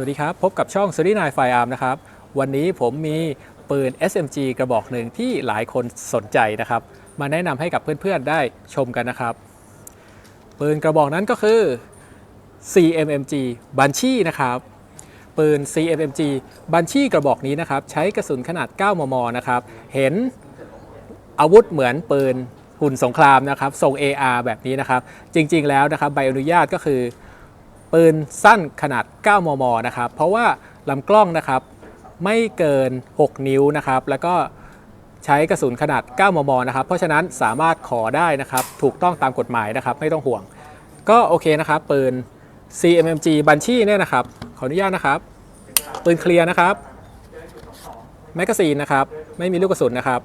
วัสดีครับ พบกับช่อง s 9 Fire Arm นะครับ วันนี้ผมมีปืน SMG กระบอกหนึ่งที่หลายคนสนใจนะครับ มาแนะนำให้กับเพื่อนๆได้ชมกันนะครับ ปืนกระบอกนั้นก็คือ CMMG Banshee นะครับ ปืน CMMG Banshee กระบอกนี้นะครับ ใช้กระสุนขนาด 9 มม นะครับ เห็นอาวุธเหมือนปืนหุ่นสงครามนะครับทรง AR แบบนี้นะครับ จริงๆแล้วนะครับใบอนุญาตก็คือ ปืนสั้นขนาด 9 มม นะครับ เพราะว่าลำกล้องนะครับไม่เกิน 6 นิ้วนะครับ แล้วก็ใช้กระสุนขนาด 9 มม นะครับ เพราะฉะนั้นสามารถขอได้นะครับ ถูกต้องตามกฎหมายนะครับ ไม่ต้องห่วง ก็โอเคนะครับ ปืน CMMG Banshee เนี่ยนะครับ ขออนุญาตนะครับ ปืนเคลียร์นะครับ แมกกาซีนนะครับ ไม่มีลูกกระสุนนะครับ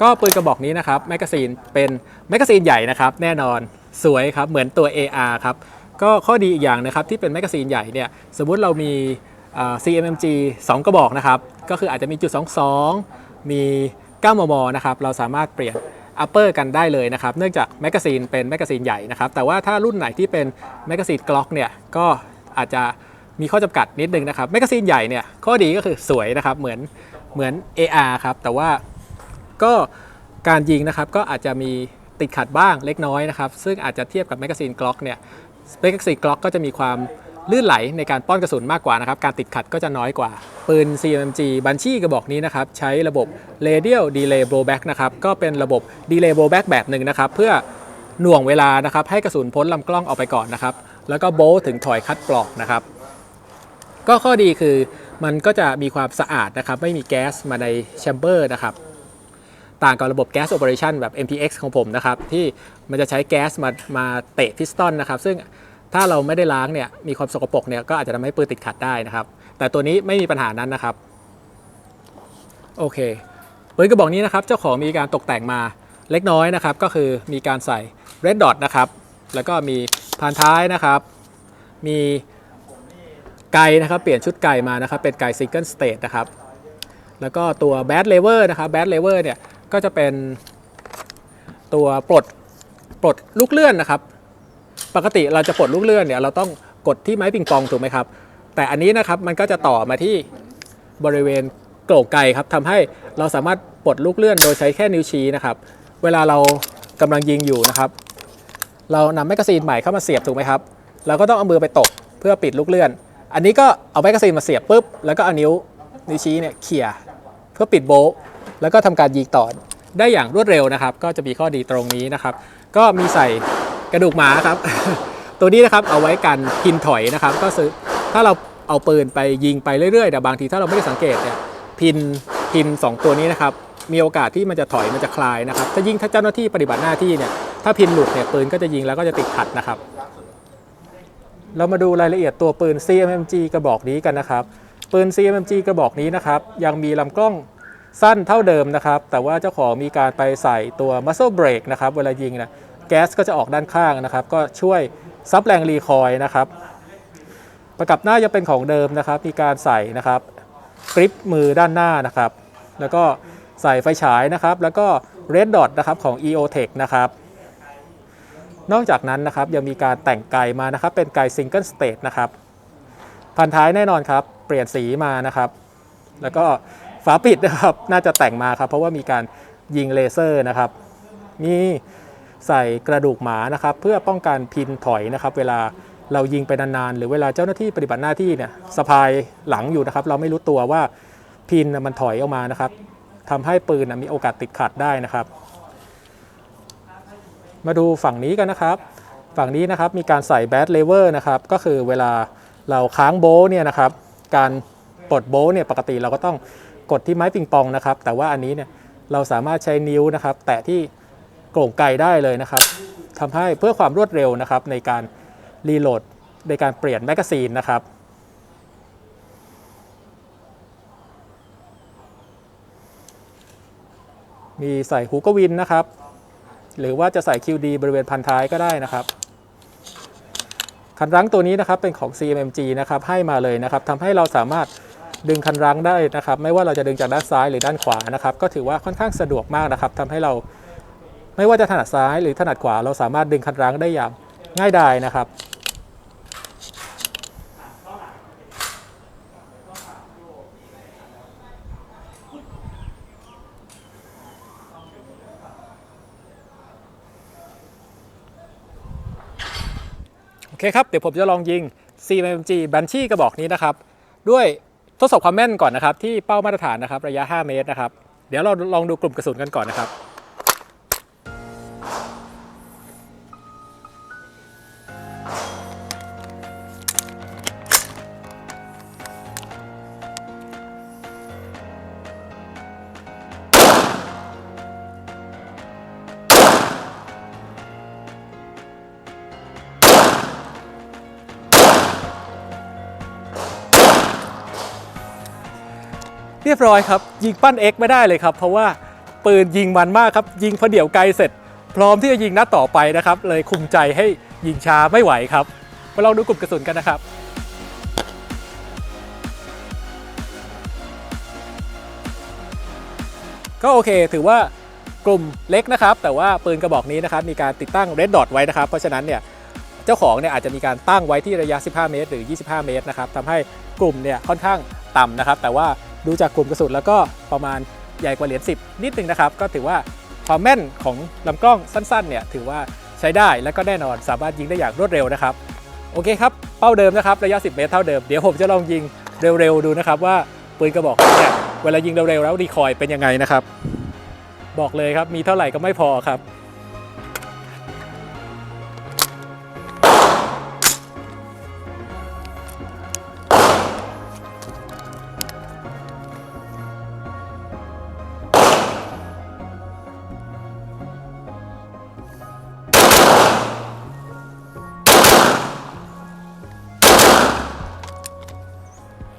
ก็ปืนกระบอกนี้นะครับ แมกกาซีนเป็นแมกกาซีนใหญ่นะครับ แน่นอน สวยครับ เหมือนตัว AR ครับ ก็ข้อดีอีกอย่างนะครับที่เป็นแมกกาซีนใหญ่เนี่ยสมมุติเรามี CMMG 2 กระบอกนะครับก็คืออาจจะมีจุด 22 มี 9 มมนะครับเราสามารถเปลี่ยน upper กันได้เลยนะครับเนื่องจากแมกกาซีนเป็นแมกกาซีนใหญ่นะครับแต่ว่าถ้ารุ่นไหนที่เป็นแมกกาซีนกล็อกเนี่ยก็อาจจะมีข้อจำกัดนิดนึงนะครับแมกกาซีนใหญ่เนี่ยข้อดีก็คือสวยนะครับเหมือนเหมือน AR ครับแต่ว่าก็การยิงนะครับก็อาจจะมีติดขัดบ้างเล็กน้อยนะครับซึ่งอาจจะเทียบกับแมกกาซีนกล็อกเนี่ย แมกกาซีกล็อกก็จะมีความลื่นไหลในการป้อนกระสุนมากกว่านะครับ การติดขัดก็จะน้อยกว่า ปืน CMG Banshee กระบอกนี้นะครับ ใช้ระบบ Radial Delay Blowback นะครับ ก็เป็นระบบ Delay Blowback แบบหนึ่งนะครับ เพื่อหน่วงเวลานะครับ ให้กระสุนพ้นลำกล้องออกไปก่อนนะครับ แล้วก็โบลถึงถอยคัดปลอกนะครับ ก็ข้อดีคือมันก็จะมีความสะอาดนะครับ ไม่มีแก๊สมาในแชมเบอร์นะครับ ต่างกับระบบแก๊สโอเปอเรชันแบบ MPX ของผมนะครับ ที่มันจะใช้แก๊สมามาเตะพิสตอนนะครับ ซึ่งถ้าเราไม่ได้ล้างเนี่ยมีความสกปรกเนี่ยก็อาจจะทำให้ปืนติดขัดได้นะครับ แต่ตัวนี้ไม่มีปัญหานั้นนะครับ โอเคปืนกระบอกนี้นะครับ เจ้าของมีการตกแต่งมาเล็กน้อยนะครับ ก็คือมีการใส่ red dot นะครับ แล้วก็มีพานท้ายนะครับ มีไกนะครับเปลี่ยนชุดไกมานะครับ เป็นไก single state นะครับแล้วก็ตัว bad lever นะครับ bad lever เนี่ย ก็จะเป็นตัวปลดปลดลูกเลื่อนนะครับ ปกติเราจะปลดลูกเลื่อนเนี่ยเราต้องกดที่ไม้ปิงปองถูกไหมครับ แต่อันนี้นะครับมันก็จะต่อมาที่บริเวณโกรกไกครับทำให้เราสามารถปลดลูกเลื่อนโดยใช้แค่นิ้วชี้นะครับ เวลาเรากำลังยิงอยู่นะครับ เรานำแมกกาซีนใหม่เข้ามาเสียบถูกไหมครับเราก็ต้องเอามือไปตกเพื่อปิดลูกเลื่อน อันนี้ก็เอาแมกกาซีนมาเสียบปุ๊บแล้วก็เอานิ้วนิ้วชี้เนี่ยเขี่ยเพื่อปิดโบะ แล้วก็ทำการยิงต่อได้อย่างรวดเร็วนะครับ ก็จะมีข้อดีตรงนี้นะครับ ก็มีใส่กระดูกหมาครับ ตัวนี้นะครับเอาไว้กันพินถอยนะครับ ก็คือถ้าเราเอาปืนไปยิงไปเรื่อยๆแต่บางทีถ้าเราไม่ได้สังเกตเนี่ยพินพินสองตัวนี้นะครับมีโอกาสที่มันจะถอยมันจะคลายนะครับถ้ายิ่งถ้าเจ้าหน้าที่ปฏิบัติหน้าที่เนี่ยถ้าพินหลุดเนี่ยปืนก็จะยิงแล้วก็จะติดขัดนะครับ เรามาดูรายละเอียดตัวปืน CMMG กระบอกนี้กันนะครับ ปืน CMMG กระบอกนี้นะครับ ยังมีลำกล้อง สั้นเท่าเดิมนะครับ แต่ว่าเจ้าของมีการไปใส่ตัว muzzle brake นะครับ เวลายิงนะแก๊สก็จะออกด้านข้างนะครับ ก็ช่วยซับแรงรีคอยนะครับ ประกับหน้ายังเป็นของเดิมนะครับ มีการใส่นะครับกริปมือด้านหน้านะครับ แล้วก็ใส่ไฟฉายนะครับ แล้วก็ red dot นะครับของ EOTech นะครับนอกจากนั้นนะครับยังมีการแต่งไกมานะครับ เป็นไก single state นะครับพันท้ายแน่นอนครับ เปลี่ยนสีมานะครับ แล้วก็ ฝาปิดนะครับน่าจะแต่งมาครับ เพราะว่ามีการยิงเลเซอร์นะครับ มีใส่กระดูกหมานะครับ เพื่อป้องกันพินถอยนะครับ เวลาเรายิงไปนานๆ หรือเวลาเจ้าหน้าที่ปฏิบัติหน้าที่เนี่ยสะพายหลังอยู่นะครับ เราไม่รู้ตัวว่าพินมันถอยออกมานะครับทำให้ปืนมีโอกาสติดขัดได้นะครับ มาดูฝั่งนี้กันนะครับ ฝั่งนี้นะครับมีการใส่แบดเลเวอร์นะครับก็คือเวลาเราค้างโบเนี่ยนะครับ การปลดโบเนี่ยปกติเราก็ต้อง กดที่ไม้ปิงปองนะครับ แต่ว่าอันนี้เนี่ยเราสามารถใช้นิ้วนะครับ แตะที่โก่งไกได้เลยนะครับทำให้เพื่อความรวดเร็วนะครับ ในการรีโหลดในการเปลี่ยนแมกกาซีนนะครับมีใส่หูกวินนะครับ หรือว่าจะใส่ QD บริเวณพันท้ายก็ได้นะครับ คันรั้งตัวนี้นะครับเป็นของ CMMG นะครับให้มาเลยนะครับทำให้เราสามารถ ดึงคันรั้งได้นะครับ ไม่ว่าเราจะดึงจากด้านซ้ายหรือด้านขวานะครับ ก็ถือว่าค่อนข้างสะดวกมากนะครับทำให้เราไม่ว่าจะถนัดซ้ายหรือถนัดขวา เราสามารถดึงคันรั้งได้อย่างง่ายดายนะครับโอเคครับ เดี๋ยวผมจะลองยิง CMG บัญชีกระบอกนี้นะครับ ด้วย ทดสอบความแม่นก่อนนะครับที่เป้ามาตรฐานนะครับระยะ 5 เมตรนะครับเดี๋ยวเราลองดูกลุ่มกระสุนกันก่อนนะครับ รียบร้อยครับ ยิงปั้น X ไม่ได้เลยครับ เพราะว่าปืนยิงมันมากครับ ยิงพอเดี่ยวไกลเสร็จ พร้อมที่จะยิงนัดต่อไปนะครับ เลยคุมใจให้ยิงช้าไม่ไหวครับมาลองดูกลุ่มกระสุนกันนะครับก็โอเค ถือว่ากลุ่มเล็กนะครับ แต่ว่าปืนกระบอกนี้นะครับ มีการติดตั้ง red dot ไว้นะครับ เพราะฉะนั้นเนี่ยเจ้าของเนี่ยอาจจะมีการตั้งไว้ที่ระยะ 15 เมตร หรือ 25 เมตรนะครับทำให้กลุ่มเนี่ยค่อนข้างต่ำนะครับ แต่ว่า ดูจากกลุ่มกระสุนแล้วก็ประมาณใหญ่กว่าเหรียญ10 นิดนึงนะครับ ก็ถือว่าความแม่นของลำกล้องสั้นๆเนี่ยถือว่าใช้ได้และก็แน่นอนสามารถยิงได้อย่างรวดเร็วนะครับ โอเคครับ เป้าเดิมนะครับระยะ 10 เมตรเท่าเดิม เดี๋ยวผมจะลองยิงเร็วๆดูนะครับว่าปืนกระบอกเนี่ยเวลายิงเร็วๆแล้วดีคอยเป็นยังไงนะครับ บอกเลยครับมีเท่าไหร่ก็ไม่พอครับ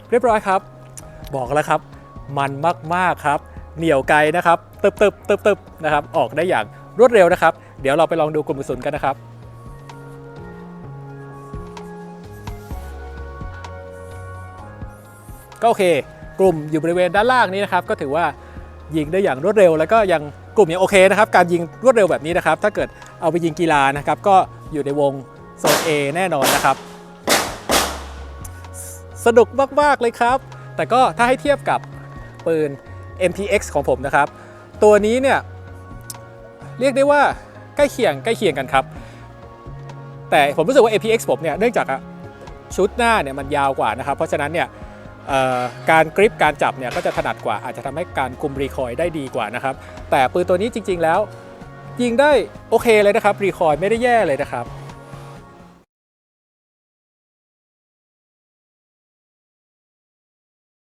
เรียบร้อยครับ บอกแล้วครับ มันมากๆครับ เหนียวไกลนะครับตึบตึบตึบตึบนะครับ ออกได้อย่างรวดเร็วนะครับ เดี๋ยวเราไปลองดูกลุ่มกระสุนกันนะครับก็โอเค กลุ่มอยู่บริเวณด้านล่างนี้นะครับ ก็ถือว่ายิงได้อย่างรวดเร็ว แล้วก็ยังกลุ่มยังโอเคนะครับ การยิงรวดเร็วแบบนี้นะครับ ถ้าเกิดเอาไปยิงกีฬานะครับ ก็อยู่ในวงโซน A แน่นอนนะครับ สนุกมาก ๆ เลยครับ แต่ก็ถ้าให้เทียบกับปืน MTX ของผมนะครับ ตัวนี้เนี่ยเรียกได้ว่าใกล้เคียงใกล้เคียงกันครับ แต่ผมรู้สึกว่า MTX ผมเนี่ยเนื่องจากชุดหน้าเนี่ยมันยาวกว่านะครับ เพราะฉะนั้นเนี่ยการกริปการจับเนี่ยก็จะถนัดกว่าอาจจะทำให้การคุมรีคอยได้ดีกว่านะครับ แต่ปืนตัวนี้จริง ๆ แล้วยิงได้โอเคเลยนะครับรีคอยไม่ได้แย่เลยนะครับ